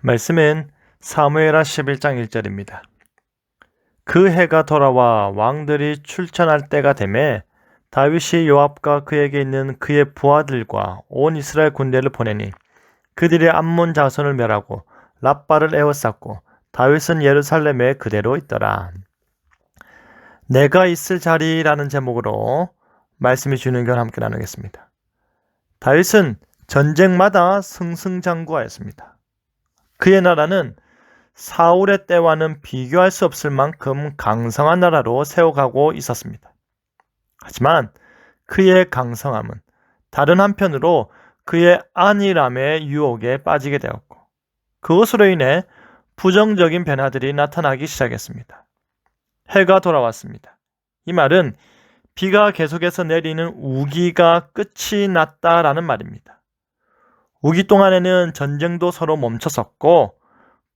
말씀은 사무엘하 11장 1절입니다. 그 해가 돌아와 왕들이 출전할 때가 되매 다윗이 요압과 그에게 있는 그의 부하들과 온 이스라엘 군대를 보내니 그들이 암몬 자손을 멸하고 랍바를 에워쌌고 다윗은 예루살렘에 그대로 있더라. 내가 있을 자리라는 제목으로 말씀이 주는 걸 함께 나누겠습니다. 다윗은 전쟁마다 승승장구하였습니다. 그의 나라는 사울의 때와는 비교할 수 없을 만큼 강성한 나라로 세워가고 있었습니다. 하지만 그의 강성함은 다른 한편으로 그의 안일함의 유혹에 빠지게 되었고 그것으로 인해 부정적인 변화들이 나타나기 시작했습니다. 해가 돌아왔습니다. 이 말은 비가 계속해서 내리는 우기가 끝이 났다라는 말입니다. 우기 동안에는 전쟁도 서로 멈춰섰고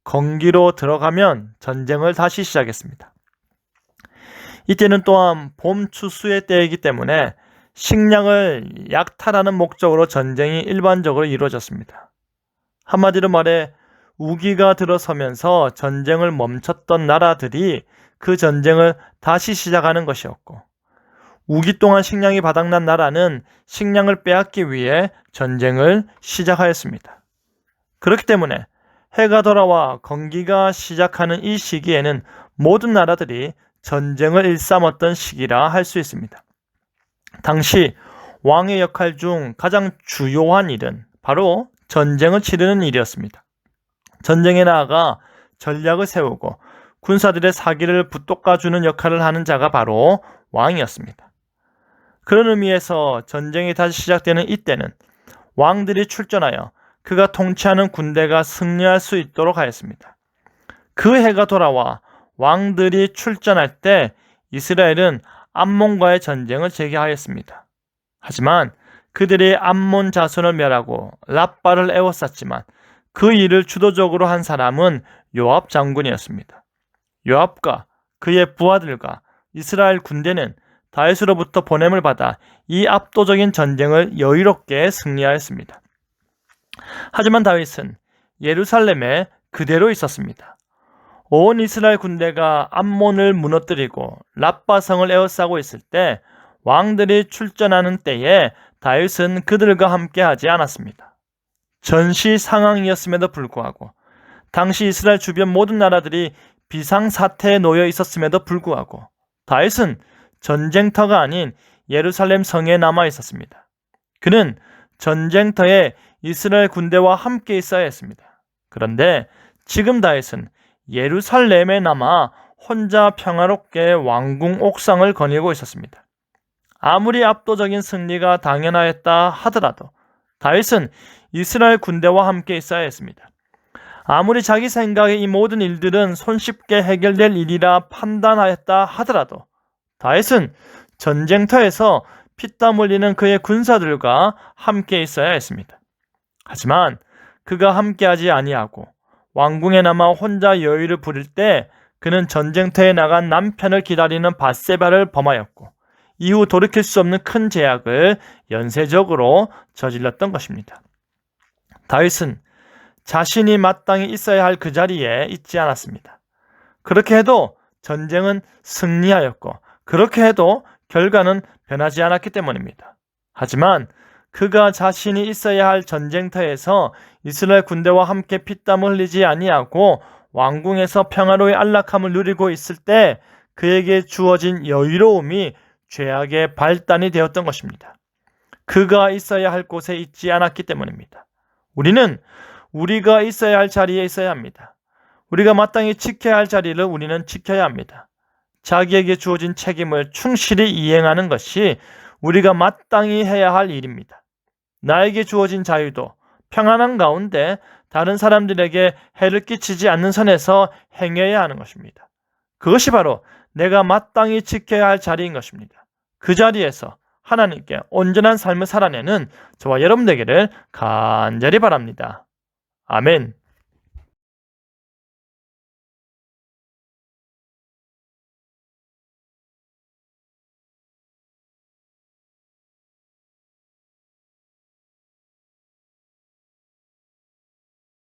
건기로 들어가면 전쟁을 다시 시작했습니다. 이때는 또한 봄 추수의 때이기 때문에 식량을 약탈하는 목적으로 전쟁이 일반적으로 이루어졌습니다. 한마디로 말해 우기가 들어서면서 전쟁을 멈췄던 나라들이 그 전쟁을 다시 시작하는 것이었고 우기 동안 식량이 바닥난 나라는 식량을 빼앗기 위해 전쟁을 시작하였습니다. 그렇기 때문에 해가 돌아와 건기가 시작하는 이 시기에는 모든 나라들이 전쟁을 일삼았던 시기라 할 수 있습니다. 당시 왕의 역할 중 가장 주요한 일은 바로 전쟁을 치르는 일이었습니다. 전쟁에 나아가 전략을 세우고 군사들의 사기를 붙돋아주는 역할을 하는 자가 바로 왕이었습니다. 그런 의미에서 전쟁이 다시 시작되는 이때는 왕들이 출전하여 그가 통치하는 군대가 승리할 수 있도록 하였습니다. 그 해가 돌아와 왕들이 출전할 때 이스라엘은 암몬과의 전쟁을 재개하였습니다. 하지만 그들이 암몬 자손을 멸하고 랍바를 에워쌌지만 그 일을 주도적으로 한 사람은 요압 장군이었습니다. 요압과 그의 부하들과 이스라엘 군대는 다윗으로부터 보냄을 받아 이 압도적인 전쟁을 여유롭게 승리하였습니다. 하지만 다윗은 예루살렘에 그대로 있었습니다. 온 이스라엘 군대가 암몬을 무너뜨리고 랍바성을 에워싸고 있을 때 왕들이 출전하는 때에 다윗은 그들과 함께 하지 않았습니다. 전시 상황이었음에도 불구하고 당시 이스라엘 주변 모든 나라들이 비상 사태에 놓여 있었음에도 불구하고 다윗은 전쟁터가 아닌 예루살렘 성에 남아 있었습니다. 그는 전쟁터에 이스라엘 군대와 함께 있어야 했습니다. 그런데 지금 다윗은 예루살렘에 남아 혼자 평화롭게 왕궁 옥상을 거닐고 있었습니다. 아무리 압도적인 승리가 당연하였다 하더라도 다윗은 이스라엘 군대와 함께 있어야 했습니다. 아무리 자기 생각에 이 모든 일들은 손쉽게 해결될 일이라 판단하였다 하더라도 다윗은 전쟁터에서 피땀 흘리는 그의 군사들과 함께 있어야 했습니다. 하지만 그가 함께하지 아니하고 왕궁에 남아 혼자 여유를 부릴 때 그는 전쟁터에 나간 남편을 기다리는 바세바를 범하였고 이후 돌이킬 수 없는 큰 제약을 연쇄적으로 저질렀던 것입니다. 다윗은 자신이 마땅히 있어야 할 그 자리에 있지 않았습니다. 그렇게 해도 전쟁은 승리하였고 그렇게 해도 결과는 변하지 않았기 때문입니다. 하지만 그가 자신이 있어야 할 전쟁터에서 이스라엘 군대와 함께 피땀을 흘리지 아니하고 왕궁에서 평화로의 안락함을 누리고 있을 때 그에게 주어진 여유로움이 죄악의 발단이 되었던 것입니다. 그가 있어야 할 곳에 있지 않았기 때문입니다. 우리는 우리가 있어야 할 자리에 있어야 합니다. 우리가 마땅히 지켜야 할 자리를 우리는 지켜야 합니다. 자기에게 주어진 책임을 충실히 이행하는 것이 우리가 마땅히 해야 할 일입니다. 나에게 주어진 자유도 평안한 가운데 다른 사람들에게 해를 끼치지 않는 선에서 행해야 하는 것입니다. 그것이 바로 내가 마땅히 지켜야 할 자리인 것입니다. 그 자리에서 하나님께 온전한 삶을 살아내는 저와 여러분 되기를 간절히 바랍니다. 아멘.